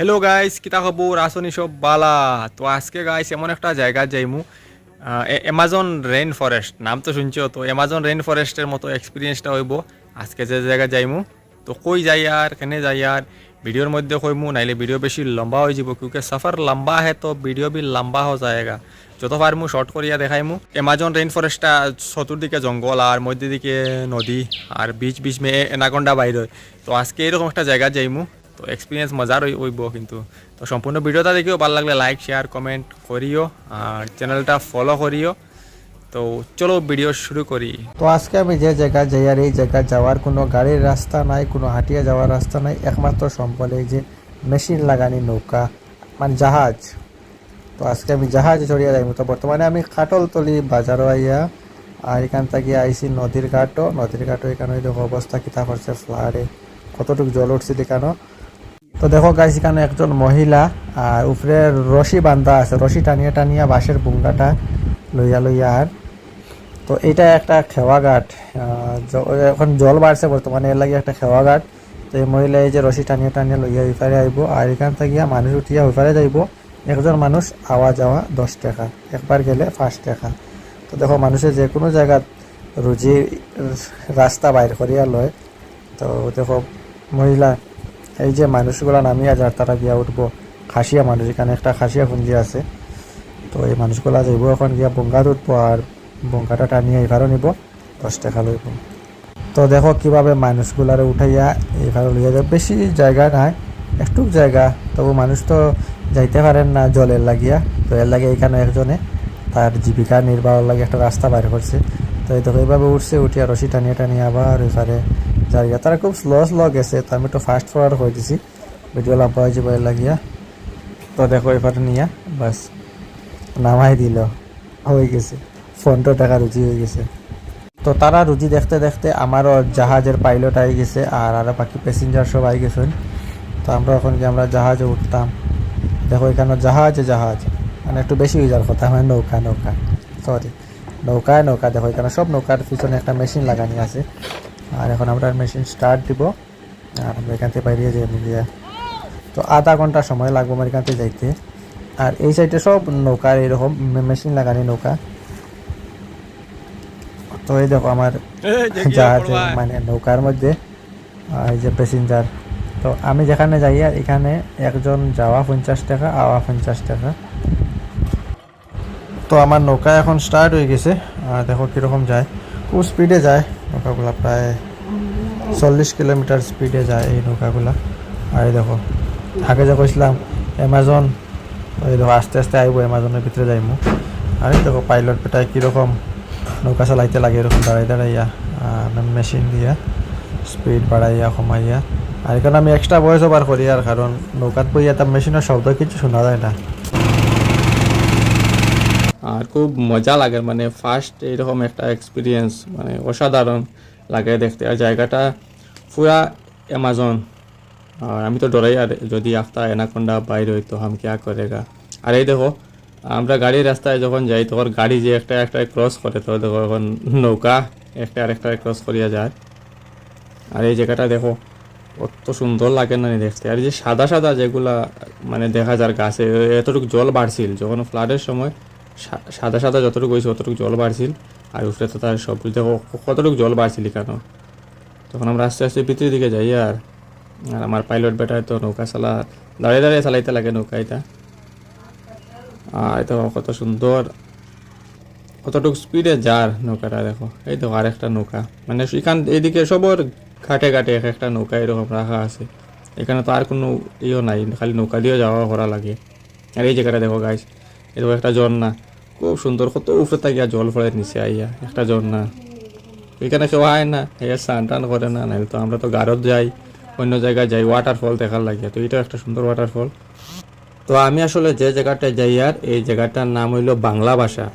Hello guys কিতা খবর আসনি সব বালা। তো আজকে গাইস এমন একটা জায়গা যাইমু। অ্যামাজন রেন ফরেস্ট নাম তো শুনছো? তো অ্যামাজন রেন ফরেস্টের মতো এক্সপিরিয়েন্সটা হইব। আজকে যে জায়গা যাইমু, তো কই যাই আর, কেনে যাই আর, ভিডিওর মধ্যে কইমু, নাইলে ভিডিও বেশি লম্বা হয়ে যাব কিউকে সফর লম্বা হে তো ভিডিও বি লম্বা হয়ে যায়গা। যত পারমু শর্ট করিয়া দেখাইমু। অ্যামাজন রেন ফরেস্টটা চতুর্দিকে জঙ্গল, আর মধ্যে দিকে নদী, আর বিচ বিচ মে এনাকন্ডা বাইর হয়। তো আজকে এরকম একটা জায়গা যাইমু। তো এক্সপিরিয়েন্স মজার হই- হইব কিন্তু। তো সম্পূর্ণ ভিডিওটা দেখিও ভালো লাগলে লাইক শেয়ার কমেন্ট করিও আর চ্যানেলটা ফলো করিও তো চলো ভিডিও শুরু করি। তো আজকে আমি যে জায়গা যাই আর এই জায়গা যাওয়ার কোনো গাড়ির রাস্তা নাই, কোনো হাঁটিয়ে যাওয়ার রাস্তা নাই একমাত্র সম্বল এই যে মেশিন লাগানি নৌকা মানে জাহাজ। তো আজকে আমি জাহাজে চড়িয়ে যাইব তো বর্তমানে আমি খাটলতলি বাজারও আইয়া আর এখান থেকে আইসি নদীর ঘাটও নদীর ঘাটও এখানে অবস্থা কিতা করছে ফ্লাডে কতটুকু জল উঠছে দেখানো? তো দেখো গাইস এখানে একজন মহিলা আর উপরে রশি বান্ধা আছে। রশি টানিয়া টানিয়া বাঁশের বুঙ্গাটা লইয়া লইয়া আর। তো এটা একটা খেওয়া ঘাট। আহ, এখন জল বাড়ছে বর্তমানে এর লাগে একটা খেওয়া ঘাট। তো এই মহিলা এই যে রশি টানিয়া টানিয়া লইয়া ওইপারে আইব আর এখান থেকে মানুষ উঠিয়া ওইপারে যাইব। একজন মানুষ আওয়া যাওয়া দশ টাকা একবার গেলে পাঁচ টাকা। তো দেখো মানুষের যে কোনো জায়গাত রুজির রাস্তা বাইর করিয়া লয়। তো দেখো মহিলা এই যে মানুষগুলা নামিয়া যার তারা গিয়া উঠবো। খাসিয়া মানুষ, এখানে একটা খাসিয়া পুঞ্জি আছে। তো এই মানুষগুলা যাইব এখন গিয়া বঙ্গাত উঠবো আর বঙ্গাটা টানিয়ে এবারও নিব, দশ টাকা লইব। তো দেখো কীভাবে মানুষগুলারে উঠাইয়া এবারও লইয়া যাবে বেশি জায়গা নাই একটু জায়গা, তবু মানুষ তো যাইতে পারেন না জলের লাগিয়া। তো এর লাগে এখানে একজনে, তার জীবিকা নির্বাহের লাগে একটা রাস্তা বাইর করছে। তো এই দেখো এইভাবে উঠছে, উঠিয়া রশি টানিয়ে টানিয়ে আবার এবারে জায়গা। তারা খুব স্লো স্লো গেছে। তো আমি একটু ফাস্ট ফরওয়ার্ড করে দিছি। ভিডিও লম্বা হয়ে যাবে লাগিয়া। তো দেখো, এবারে নিয়া, বাস। নামাই দিল। হয়ে গেছে। ফোনটো টাকা রুজি হয়ে গেছে। তো তারা রুজি দেখতে দেখতে আমারও জাহাজের পাইলট আই গেছে আর আরও বাকি প্যাসেঞ্জার সব আই গেছেন। তো আমরা এখন কি আমরা জাহাজে উঠতাম। দেখো, এখানে জাহাজ জাহাজ। মানে একটু বেশি হয়ে যাওয়ার কথা মানে নৌকা নৌকা। সরি নৌকায় নৌকা, দেখো, এখানে সব নৌকার পিছনে একটা মেশিন লাগানি আছে। আর এখন আমরা মেশিন স্টার্ট দিব। আর আমরা এখান থেকে বাইরে যাই মিলিয়ে তো আধা ঘণ্টা সময় লাগবে আমার এখান থেকে যাইতে। আর এই সাইডে সব নৌকার এরকম মেশিন লাগানি নৌকা। তো এই দেখো আমার জাহাজে মানে নৌকার মধ্যে এই যে প্যাসেঞ্জার তো আমি যেখানে যাই আর এখানে একজন যাওয়া পঞ্চাশ টাকা আওয়া পঞ্চাশ টাকা। তো আমার নৌকা এখন স্টার্ট হয়ে গেছে। আর দেখো কীরকম যায়। খুব স্পিডে যায়। নৌকাগুলা প্রায় চল্লিশ কিলোমিটার স্পিডে যায় এই নৌকাগুলা। আর এই দেখো, আগে যে কইছিলাম অ্যামাজন এই দেখো, আস্তে আস্তে আইব অ্যামাজনের ভিতরে যাইমু। আর এই দেখো পাইলট পেটায় কীরকম নৌকা চালাইতে লাগে, এরকম দাঁড়াই দাঁড়াইয়া মেশিন দিয়া স্পিড বাড়াইয়া, কমাইয়া। আর এখানে আমি এক্সট্রা ভয়েস ওভার করি আর, কারণ নৌকাত বইয়া তার মেশিনের শব্দ কিছু শোনা যায় না। আর খুব মজা লাগে মানে ফার্স্ট এরকম একটা এক্সপিরিয়েন্স মানে অসাধারণ লাগে দেখতে। আর জায়গাটা পুরা অ্যামাজন আর আমি তো ডরাই, আর যদি আফতা এনাকন্ডা বাইরে হইতো হাম কেয়া করেগা? আর এই দেখো, আমরা গাড়ির রাস্তায় যখন যাই, তখন গাড়ি যে একটা একটা ক্রস করে, তো দেখো এখন নৌকা একটা আরেকটা ক্রস করিয়া যায়। আর এই জায়গাটা দেখো অত সুন্দর লাগে না দেখতে। আর যে সাদা সাদা যেগুলা মানে দেখা যার গাছে, এতটুকু জল বাড়ছিল, যখন ফ্লাডের সময় সাদা সাদা যতটুকু হয়েছে অতটুকু জল বাড়ছিল, আর উপরে তো তার সব দেখো কতটুকু জল বাড়ছিল কেন তখন আমরা আস্তে আস্তে ভিতরের দিকে যাই আর আর আমার পাইলট বেটায় তো নৌকা চালা, দাঁড়িয়ে দাঁড়িয়ে চালাইতে লাগে নৌকা এটা আর এটা কত সুন্দর। কতটুকু স্পিডে যার নৌকাটা, দেখো। এই দেখো আরেকটা নৌকা। মানে এখান, এইদিকে সবর ঘাটে ঘাটে এক একটা নৌকা এরকম রাখা আছে। এখানে তো আর কোনো ইয়েও নাই, খালি নৌকা দিয়েও যাওয়া করা লাগে। আর এই জায়গাটা দেখো গাইস দেখো একটা ঝর্ণা। খুব সুন্দর, কত উপরে থাকিয়া জল পড়ে নিচে আইয়া, একটা ঝর্ণা। এখানে কেউ আয় না এই স্নান টান করে না নাহলে তো আমরা তো গারত যাই, অন্য জায়গায় যাই ওয়াটারফল দেখার লাগে। তো এটাও একটা সুন্দর ওয়াটারফল তো আমি আসলে যে জায়গাটায় যাই আর, এই জায়গাটার নাম হইল বাংলা ভাষা।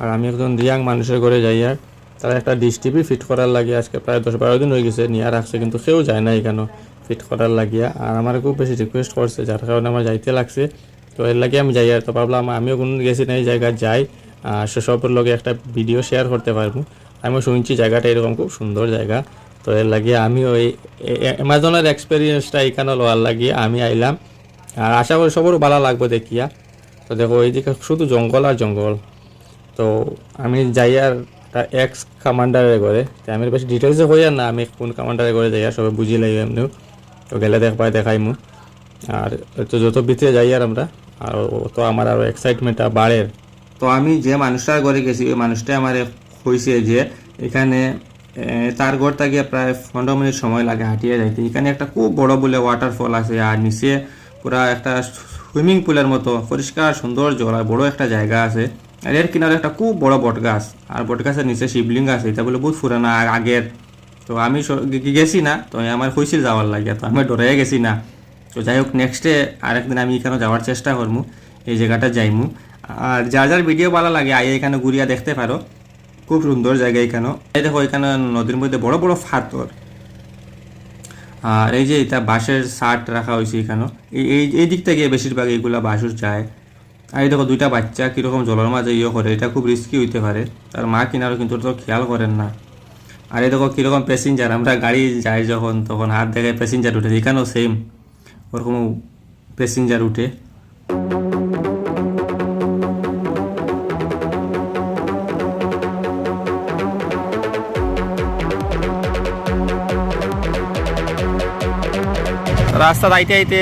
আর আমি একজন রিয়াং মানুষের ঘরে যাই আর, তারা একটা ডিশ টিভি ফিট করার লাগে, আজকে প্রায় দশ বারো দিন হয়ে গেছে, নিয়ে রাখছে, কিন্তু কেউ যায় না এখানে ফিট করার লাগিয়া। আর আমার খুব বেশি রিকোয়েস্ট করছে, যার কারণে আমার যাইতে লাগছে। তো এর লাগে আমি যাই আর তো ভাবলাম আমিও কোনো গেছি না এই জায়গায় যাই। সেসবের লগে একটা ভিডিও শেয়ার করতে পারব। আমিও শুনছি জায়গাটা এরকম খুব সুন্দর জায়গা। তো এর লাগিয়ে আমিও এই অ্যামাজনের এক্সপিরিয়েন্সটা এখানে লওয়ার লাগিয়ে আমি আইলাম। আর আশা করি সবারও ভালো লাগবে দেখিয়া। তো দেখো এইদিকে শুধু জঙ্গল আর জঙ্গল। তো আমি যাই আর এক্স কমান্ডারের ঘরে। তো আমি বেশি ডিটেলসে হই আর না, আমি কোন কমান্ডারের ঘরে যাই আর সবাই বুঝি লাগবে এমনিও। তো গেলে দেখ দেখবাই দেখাইমু। আর তো যত ভিতরে যাই আর আমরা। আর তো আমার আরও এক্সাইটমেন্টটা বাড়ে। তো আমি যে মানুষটার ঘরে গেছি, ওই মানুষটা আমার কইছে যে, এখানে তার ঘর থেকে প্রায় পনেরো মিনিট সময় লাগে হাঁটিয়ে যাইতে। এখানে একটা খুব বড় বলে ওয়াটারফল আছে আর নিচে পুরা একটা সুইমিং পুলের মতো, পরিষ্কার, সুন্দর জল আর বড় একটা জায়গা আছে। আর এর কিনারে একটা খুব বড় বট গাছ আর বট গাছের নিচে শিবলিঙ্গ আছে, এটা বলে বহুত পুরানা, আগের। তো আমি গেছি না, তো আমার হয়েছিল যাওয়ার লাগে তো আমি ডরে গেছি না। তো যাই হোক নেক্সটে আরেকদিন আমি এখানে যাওয়ার চেষ্টা করব, এই জায়গাটা যাইমু। আর যার যার ভিডিও ভালো লাগে আই এখানে ঘুরিয়া দেখতে পারো। খুব সুন্দর জায়গা এখানে এই দেখো, এখানে নদীর মধ্যে বড় বড় ফাতর। আর এই যে এটা বাঁশের শার্ট রাখা হয়েছে এখানে এই, এই- দিক থেকে বেশিরভাগ এইগুলা বাসুর যায় আর এই দেখো, দুইটা বাচ্চা কীরকম জলের মাঝে ইয়ে করে, এটা খুব রিস্কি হইতে পারে। তার মা কিনারও কিন্তু তো খেয়াল করেন না। আর এই দেখো, কীরকম প্যাসেঞ্জার আমরা গাড়ি যাই যখন, তখন হাত দেখে প্যাসেঞ্জার উঠে, এখানেও সেম ওরকম প্যাসেঞ্জার উঠে। রাস্তা আইতে আইতে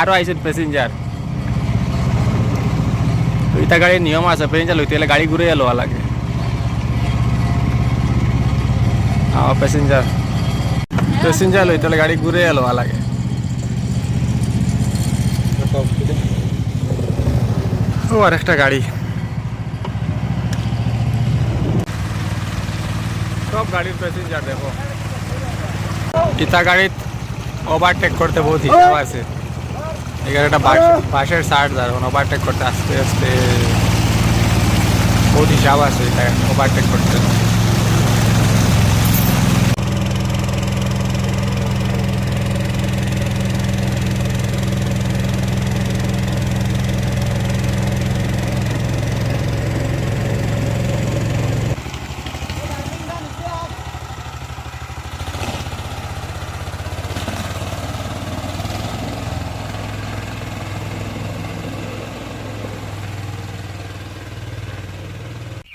আরও আইসেন প্যাসেঞ্জার দুইটা গাড়ির নিয়ম আছে প্যাসেঞ্জার লইতে গেলে গাড়ি ঘুরে লওয়া লাগে। প্যাসেঞ্জার প্যাসেঞ্জার লইতে হলে গাড়ি ঘুরে লওয়া লাগে। ও আর একটা গাড়ি। সব গাড়ির প্যাসেঞ্জার দেখো। ইতা গাড়িত ওভারটেক করতে বহুত হিসাব আছে। এখানে একটা বাস বাসের সাইড যার ওভারটেক করতে আস্তে আস্তে বহুত হিসাব আছে এটা ওভারটেক করতে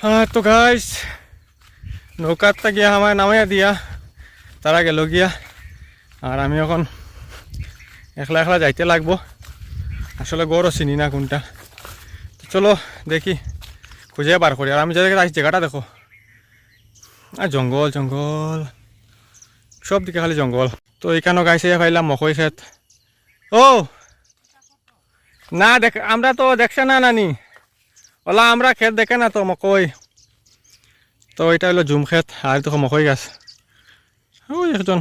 হ্যাঁ তো গাইস নৌকারটা গিয়া আমায় নামাইয়া দিয়া, তারা গেল গিয়া আর আমি এখন একলা একলা যাইতে লাগবো। আসলে গড়ও চিনি না কোনটা। তো চলো দেখি খুঁজে বার করি। আর আমি যে জায়গায় আছি, জায়গাটা দেখো। আর জঙ্গল জঙ্গল। সব দিকে খালি জঙ্গল। তো এখানেও গাইছে পাইলাম মকই খেত ও! না দেখ, আমরা তো দেখছে না নানি। ওলা, আমরা খেত দেখে না তো মকই। তো এটা হলো জুম ক্ষেত আর তো মকই গাছ। ওই একজন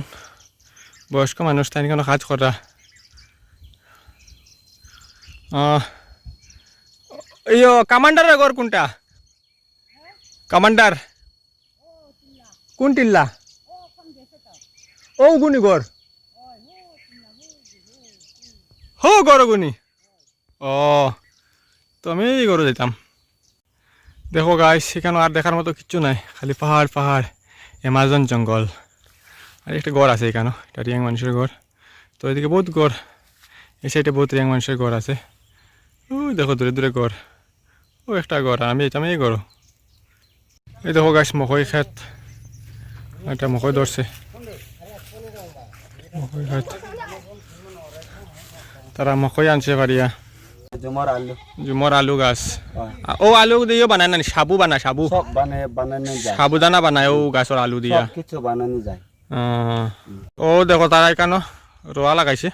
বয়স্ক মানুষ তাই কোনো কাজ করা ইয়ো কামান্ডারের ঘর কোনটা? কামান্ডার কোন টিল্লা? ও গুনি ঘর হো, গড় গুনি ও তো আমি এই করে যেতাম দেখো গাছ সেখানে আর দেখার মতো কিচ্ছু নাই, খালি পাহাড় পাহাড়, অ্যামাজন জঙ্গল। আর একটা গড় আছে এখানে, এটা রিয়াং মানুষের ঘর তো এদিকে বহুত গড়, এই সাইডে বহুত রিয়াং মানুষের ঘর আছে। ওই দেখো দূরে দূরে ঘর ও একটা আর আমি যেতাম এই ঘর এই দেখো গাছ মকই খেত একটা মকই ধরছে। মকই খেত তারা মকই আনছে পারিয়া জমার আলু জুমর আলু গাছ আ- ও আলু দিয়ে বানায় না সাবু বানায় সাবু সব বানায় বানানো যায় সাবুদানা বানায় ও গাছের আলু দিয়া সব কিছু বানানো যায় আহ, ও দেখো তারা এখানো রোয়া লাগাইছে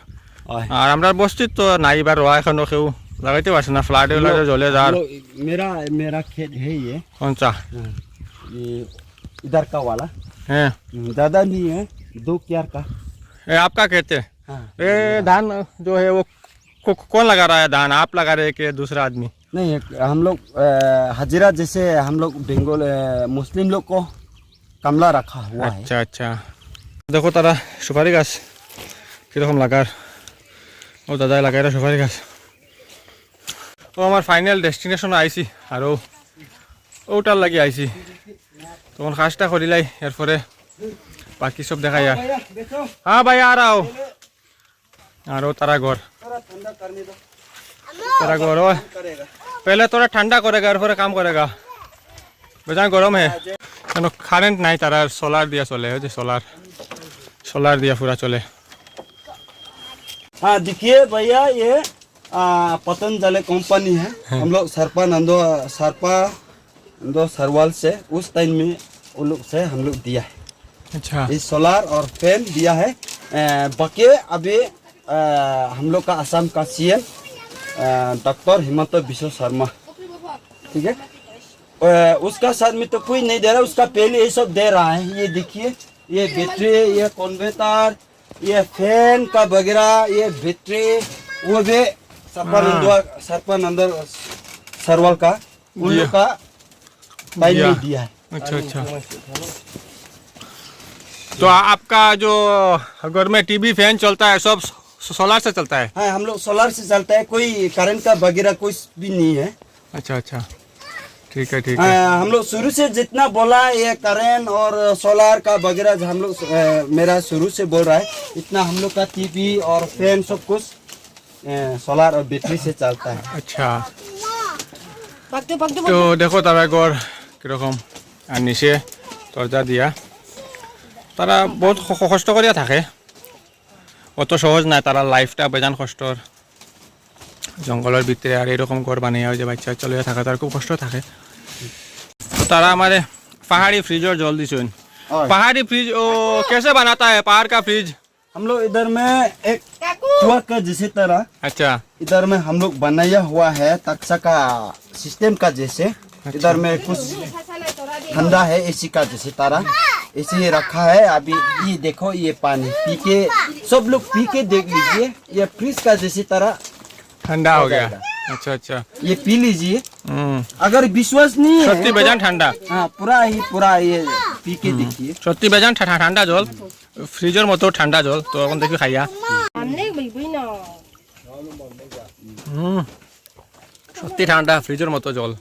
হয়। আর আমরা বস্তিত তো নাই বা রোয়া এখনো কেউ লাগাইতে পারছে না ফ্লাডে উলাডে জলে যার लो, मेरा मेरा खेत है ये কোনটা ये इधर का वाला হ্যাঁ ज्यादा नहीं है दो क्यार का ये आपका कहते हैं हाँ ये धान जो है वो को- कौन लगा रहा है धान आप लगा रहे हैं कि दूसरा आदमी नहीं एक- हम लोग अ, हजीरा जैसे हम लोग बेंगोल अ, मुस्लिम लोग को कमला रखा हुआ है আচ্ছা আচ্ছা দেখো তারা সুপারি গাছ কীরকম লাগার ও দাদাই লাগাই রে সুপারি গাছ ও আমার ফাইনাল ডেস্টিনেশন আইছি আর ও ওটার লাগি আইছি তখন কাজটা করিলাই এরপরে বাকি সব দেখাই আর হ্যাঁ ভাই আর আও আর ও তারা ঘর তারা ঘর ও पहले थोड़ा ठंडा करेगा और फिर काम करेगा বেজান গরম হে কেন কারেন্ট নাই তারা সোলার দিয়া চলে ওই যে সোলার সোলার দিয়া পুরা চলে हाँ देखिए भैया ये आ, पतंजलि कंपनी है हम लोग सरपा नंदो सरपा नंदो सरवाल से उस टाइम में वो लोग से हम लोग दिया है अच्छा ये सोलार और फैन दिया है अ, बाकी अभी अ, हम लोग का असम का सी सीएम डॉक्टर हिमंत विश्व शर्मा। ठीक है? उसका साथ में तो कोई नहीं दे रहा उसका पहले ये सब दे रहा है। ये देखिए ये बैटरी ये कन्वेटर ये फ़ैन का वगैरह ये बैटरी वो भी सरपानंद सरपानंद सरवाल का उन लोग का दिया। में दिया है। अच्छा अच्छा। तो आपका जो घर में टीवी फ़ैन चलता है सब सोलार से चलता है हाँ हम लोग सोलर से चलता है कोई करंट का वगैरह कुछ भी नहीं है अच्छा अच्छा ठीक है ठीक है हाँ, हम लोग शुरू से जितना बोला ये करंट और सोलर का वगैरह जो हम लोग अ, मेरा शुरू से बोल रहा है इतना हम लोग का टीवी और फैन सब कुछ सोलर और बैटरी से चलता है আচ্ছা তো দেখো তারা ঘর কিরকম আর নিচে দরজা দিয়া তারা বহুত ক- কষ্ট করিয়া থাকে অত সহজ নাই তারা লাইফটা বেজান কষ্টর জঙ্গলের ভিতরে আর এরকম ঘর বানিয়ে যে বাচ্চা চলিয়া থাকে তার খুব কষ্ট থাকে তো তারা আমারে পাহাড়ি ফ্রিজর জল দিছেন और पहाड़ी फ्रिज ओ कैसे बनाता है पहाड़ का फ्रिज हम लोग इधर में एक कुआ का जैसे तरह अच्छा इधर में हम लोग बनाया हुआ है तक्सा का सिस्टम का जैसे इधर में कुछ ठंडा है एसी का जैसे तरह एसी रखा है अभी ये देखो ये पानी पी के सब लोग पी के देख लीजिए ये फ्रिज का जैसे तरह ठंडा हो गया जाएगा। अच्छा अच्छा ये पी लीजिए हम्म अगर विश्वास नहीं है সত্যি বেজান ঠান্ডা हाँ पूरा ही पूरा ये पी के देखिए সত্যি বেজান ঠা- ঠা- ঠান্ডা জল ফ্রিজের মতো ঠান্ডা জল তো এখন দেখি খাইয়া হুম সত্যি ঠান্ডা ফ্রিজের মতো জল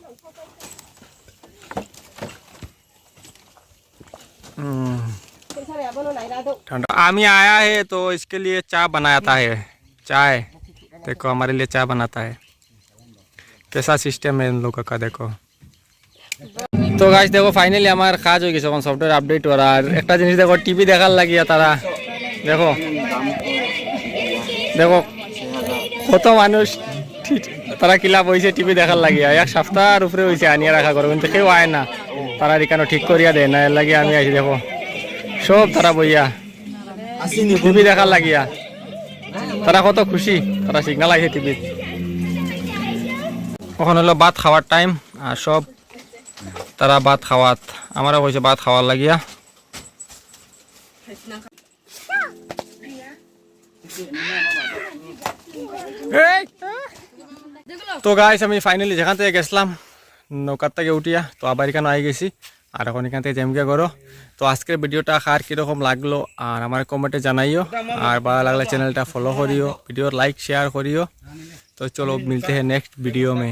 ठंडा आमी आया है तो इसके लिए चाय बनाता है चाय देखो हमारे लिए चाय बनाता है कैसा सिस्टम है इन लोगों का देखो তো গাছ দেখো ফাইনালি আমার কাজ হয়ে গেছে এখন সফটওয়্যার আপডেট করা আর একটা জিনিস দেখো টিভি দেখার লাগিয়া তারা দেখো দেখো কত মানুষ ঠিক- তারা কিলা বইছে টিভি দেখার লাগিয়া এক সপ্তাহের উপরে হয়েছে আনিয়া রাখা করো কিন্তু কেউ আয় না তারা এখানে ঠিক করিয়া দেয় না এর লাগিয়া আমি আইছি দেখো সব তারা বইয়া আসেনি টিভি দেখার লাগিয়া তারা কত খুশি? তারা সিগনাল আইছে টিভি কখন হলো ভাত খাওয়ার টাইম আর সব তারা ভাত খাওয়াত। আমারও কইছে ভাত খাওয়ার লাগিয়া তো গাইস আমি ফাইনালি যেখান থেকে গেছিলাম নৌকার থেকে উঠিয়া তো আবার এখানে আই গেছি। আর এখন এখান থেকে জ্যামকে করো তো আজকের ভিডিওটা আর কীরকম লাগল, আর আমার কমেন্টে জানাইও। আর ভালো লাগলে চ্যানেলটা ফলো করিও ভিডিও লাইক শেয়ার করিও। তো চলো, মিলতে হ্যাঁ নেক্সট ভিডিও মে।